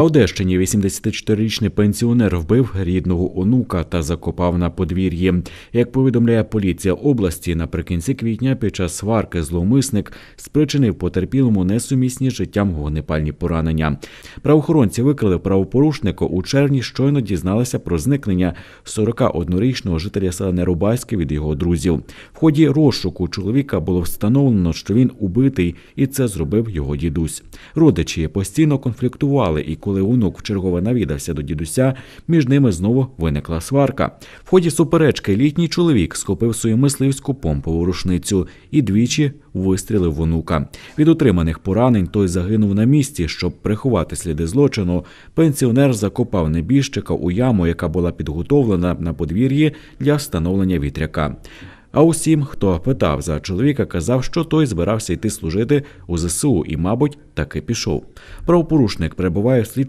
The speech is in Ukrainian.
На Одещині 84-річний пенсіонер вбив рідного онука та закопав на подвір'ї. Як повідомляє поліція області, наприкінці квітня під час сварки зловмисник спричинив потерпілому несумісні життям вогнепальні поранення. Правоохоронці викрили правопорушника у червні. Щойно дізналися про зникнення 41-річного жителя села Нерубайське від його друзів. В ході розшуку чоловіка було встановлено, що він убитий, і це зробив його дідусь. Родичі постійно конфліктували, і коли онук вчергове навідався до дідуся, між ними знову виникла сварка. В ході суперечки літній чоловік схопив свою мисливську помпову рушницю і двічі вистрілив в онука. Від отриманих поранень той загинув на місці. Щоб приховати сліди злочину, пенсіонер закопав небіжчика у яму, яка була підготовлена на подвір'ї для встановлення вітряка. А усім, хто питав за чоловіка, казав, що той збирався йти служити у ЗСУ і, мабуть, таки пішов. Правопорушник перебуває в слідчому